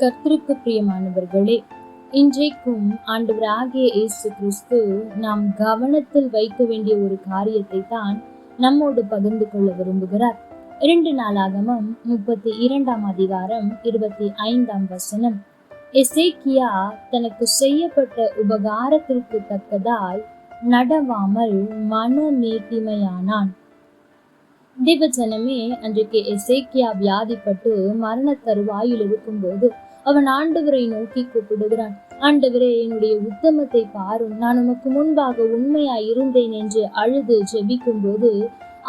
கர்த்தருக்கு பிரியமானவர்களே இன்றைக்கும் ஆண்டவராகிய இயேசு கிறிஸ்து நாம் கவனத்தில் வைக்க வேண்டிய ஒரு காரியத்தை தான் நம்மோடு பகிர்ந்து கொள்ள விரும்புகிறார். இரண்டு நாளாகமும் முப்பத்தி இரண்டாம் அதிகாரம் இருபத்தி ஐந்தாம் வசனம். எசேக்கியா தனக்கு செய்யப்பட்ட உபகாரத்திற்கு தக்கதாய் நடவாமல் மன நீட்டிமையானான். தேவஜனமே அன்றைக்கு எசேக்கியா வியாதிப்பட்டு மரண தருவாயில் இருக்கும்போது போது அவன் ஆண்டவரை நோக்கி கூப்பிடுகிறான். ஆண்டவரே என்னுடைய உத்தமத்தை பாரும் நான் உமக்கு முன்பாக உண்மையாய் இருந்தேன் என்று அழுது ஜெபிக்கும் போது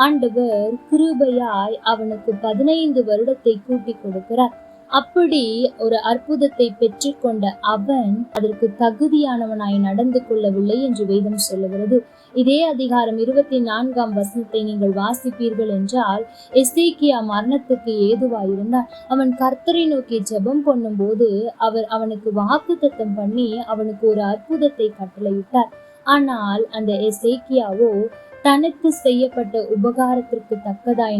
ஆண்டவர் கிருபையாய் அவனுக்கு பதினைந்து வருடத்தை கூட்டி கொடுக்கிறார். அப்படி ஒரு அற்புதத்தை பெற்றுக்கொண்ட அவன் அதற்கு தகுதியானவனாய் நடந்து கொள்ளவில்லை என்று வேதம் சொல்லுகிறது. இதே அதிகாரம் இருபத்தி நான்காம் வசனத்தை நீங்கள் வாசிப்பீர்கள் என்றால் எஸ்தேக்கியா மரணத்துக்கு ஏதுவாயிருந்தார். அவன் கர்த்தரை நோக்கி ஜெபம் பண்ணும்போது அவர் அவனுக்கு வாக்குத்தத்தம் பண்ணி அவனுக்கு ஒரு அற்புதத்தை கட்டளையிட்டார். ஆனால் அந்த எஸ்தேக்கியாவோ தனக்கு செய்யப்பட்ட உபகாரத்திற்கு தக்கதாய்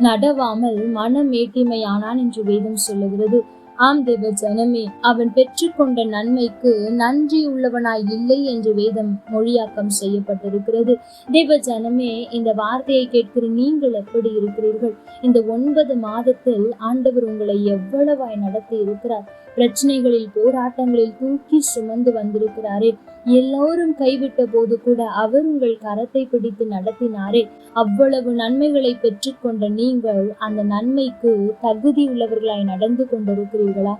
நடவாமல் மனம் ஏட்டிமையானான் என்று வேதம் சொல்லுகிறது. ஆம் தேவ ஜனமே அவன் பெற்றுக்கொண்ட நன்மைக்கு நன்றி உள்ளவனாய் இல்லை என்று வேதம் மொழியாக்கம் செய்யப்பட்டிருக்கிறது. தேவ ஜனமே இந்த வார்த்தையை கேட்கிற நீங்கள் எப்படி இருக்கிறீர்கள்? இந்த ஒன்பது மாதத்தில் ஆண்டவர் உங்களை எவ்வளவாய் நடத்தி இருக்கிறார்? பிரச்சனைகளில் போராட்டங்களில் தூக்கி சுமந்து வந்திருக்கிறாரே. எல்லோரும் கைவிட்ட போது கூட அவர் உங்கள் கரத்தை பிடித்து நடத்தினாரே. அவ்வளவு நன்மைகளை பெற்றுக்கொண்ட நீங்கள் அந்த நன்மைக்கு தகுதி உள்ளவர்களாய் நடந்து கொண்டிருக்கிறீர்களா?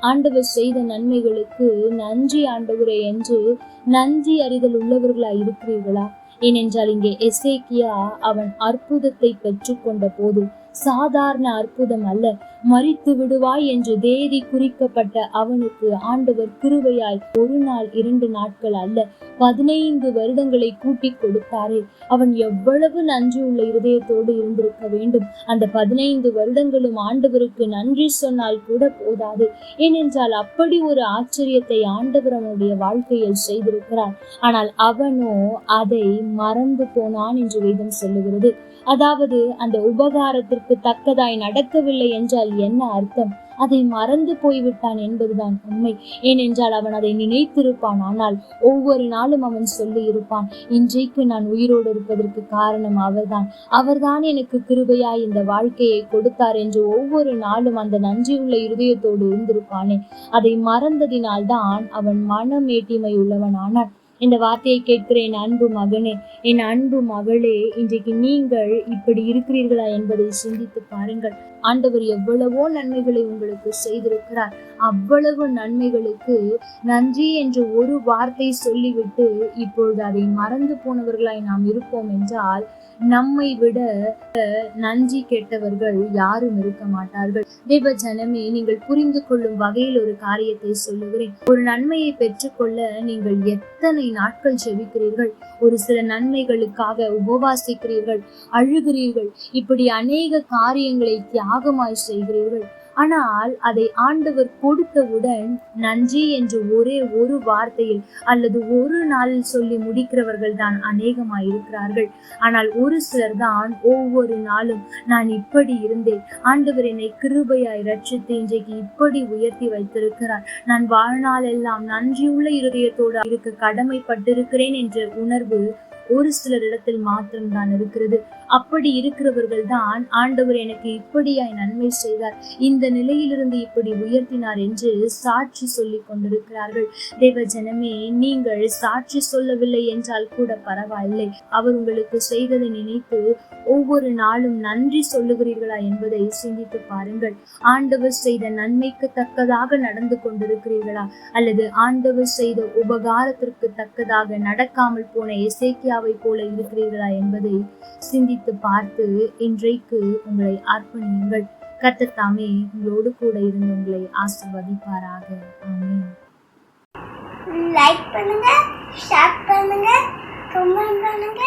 ஆண்டவர் செய்த நன்மைகளுக்கு நன்றி ஆண்டவரே என்று நன்றி அறிதல் உள்ளவர்களாய் இருக்கிறீர்களா? ஏனென்றால் இங்கே எசேக்கியா அவன் அற்புதத்தை பெற்றுக்கொண்ட போது சாதாரண அற்புதம் அல்ல. மறித்து விடுவாய் என்று தேதி குறிக்கப்பட்ட அவனுக்கு ஆண்டவர் கிருவையாய் ஒரு நாள் இரண்டு நாட்கள் அல்ல பதினைந்து வருடங்களை கூட்டி கொடுத்தாரே. அவன் எவ்வளவு நன்றி உள்ள இருதயத்தோடு இருந்திருக்க வேண்டும். அந்த பதினைந்து வருடங்களும் ஆண்டவருக்கு நன்றி சொன்னால் கூட போதாது. ஏனென்றால் அப்படி ஒரு ஆச்சரியத்தை ஆண்டவர் அவனுடைய வாழ்க்கையில் செய்திருக்கிறார். ஆனால் அவனோ அதை மறந்து போனான் என்று வேதம் சொல்லுகிறது. அதாவது அந்த உபகாரத்திற்கு தக்கதாய் நடக்கவில்லை என்றால் என்ன அர்த்தம்? அதை மறந்து போய்விட்டான் என்பதுதான் உண்மை. ஏனென்றால் அவன் அதை நினைத்திருப்பான். ஆனால் ஒவ்வொரு நாளும் அவன் சொல்லி இருப்பான் இன்றைக்கு நான் உயிரோடு இருப்பதற்கு காரணம் அவர்தான். அவர்தான் எனக்கு கிருபையாய் இந்த வாழ்க்கையை கொடுத்தார் என்று ஒவ்வொரு நாளும் அந்த நன்றியுள்ள இருதயத்தோடு இருந்திருப்பானே. அதை மறந்ததினால்தான் அவன் மனமேட்டிமை உள்ளவன் ஆனான் இந்த வார்த்தையை கேட்கிற என் அன்பு மகனே என் அன்பு மகளே இன்றைக்கு நீங்கள் இப்படி இருக்கிறீர்களா என்பதை சிந்தித்து பாருங்கள். ஆண்டவர் எவ்வளவோ நன்மைகளை உங்களுக்கு செய்திருக்கிறார். அவ்வளவு நன்மைகளுக்கு நன்றி என்று ஒரு வார்த்தை சொல்லிவிட்டு இப்பொழுது அதை மறந்து போனவர்களாய் நாம் இருப்போம் என்றால் நம்மை விட நன்றி கெட்டவர்கள் யாரும் இருக்க மாட்டார்கள். தேவ ஜனமே நீங்கள் புரிந்து கொள்ளும் வகையில் ஒரு காரியத்தை சொல்லுகிறேன். ஒரு நன்மையை பெற்றுக்கொள்ள நீங்கள் எத்தனை நாட்கள் செவிக்கிறீர்கள் ஒரு சில நன்மைகளுக்காக உபவாசிக்கிறீர்கள் அழுகிறீர்கள். இப்படி அநேக காரியங்களை தியாகமாய் செய்கிறீர்கள். ஆனால் அதை ஆண்டவர் கொடுத்தவுடன் நன்றி என்று ஒரே ஒரு வார்த்தையில் அல்லது ஒரு நாளில் சொல்லி முடிக்கிறவர்கள் தான் அநேகமாய் இருக்கிறார்கள். ஆனால் ஒரு சிலர் தான் ஒவ்வொரு நாளும் நான் இப்படி இருந்தேன். ஆண்டவர் என்னை கிருபையாய் ரட்சித்து இன்றைக்கு இப்படி உயர்த்தி வைத்திருக்கிறார். நான் வாழ்நாள் எல்லாம் நன்றியுள்ள இருதயத்தோடு இருக்க கடமைப்பட்டிருக்கிறேன் என்ற உணர்வு ஒரு சிலரிடத்தில் மாத்திரம்தான் இருக்கிறது. அப்படி இருக்கிறவர்கள் தான் ஆண்டவர் எனக்கு இப்படியாய் நன்மை செய்தார். இந்த நிலையிலிருந்து இப்படி உயர்த்தினார் என்று சாட்சி சொல்லிக் கொண்டிருக்கிறார்கள். தேவ ஜனமே நீங்கள் சாட்சி சொல்லவில்லை என்றால் கூட பரவாயில்லை. அவர் உங்களுக்கு செய்ததை நினைத்து ஒவ்வொரு நாளும் நன்றி சொல்லுகிறீர்களா என்பதை சிந்தித்து பாருங்கள். ஆண்டவர் செய்த நன்மைக்கு தக்கதாக நடந்து கொண்டிருக்கிறீர்களா? அல்லது ஆண்டவர் செய்த உபகாரத்திற்கு தக்கதாக நடக்காமல் போன எசேக்கியாவை போல இருக்கிறீர்களா என்பதை சிந்தித்து பார்த்து இன்றைக்கு உங்களை அர்ப்பணியுங்கள். கத்தத்தாமே உங்களோடு கூட இருந்து உங்களை ஆசிர்வதிப்பாராக. ஆமென். லைக் பண்ணுங்க ஷேர் பண்ணுங்க கமெண்ட் பண்ணுங்க.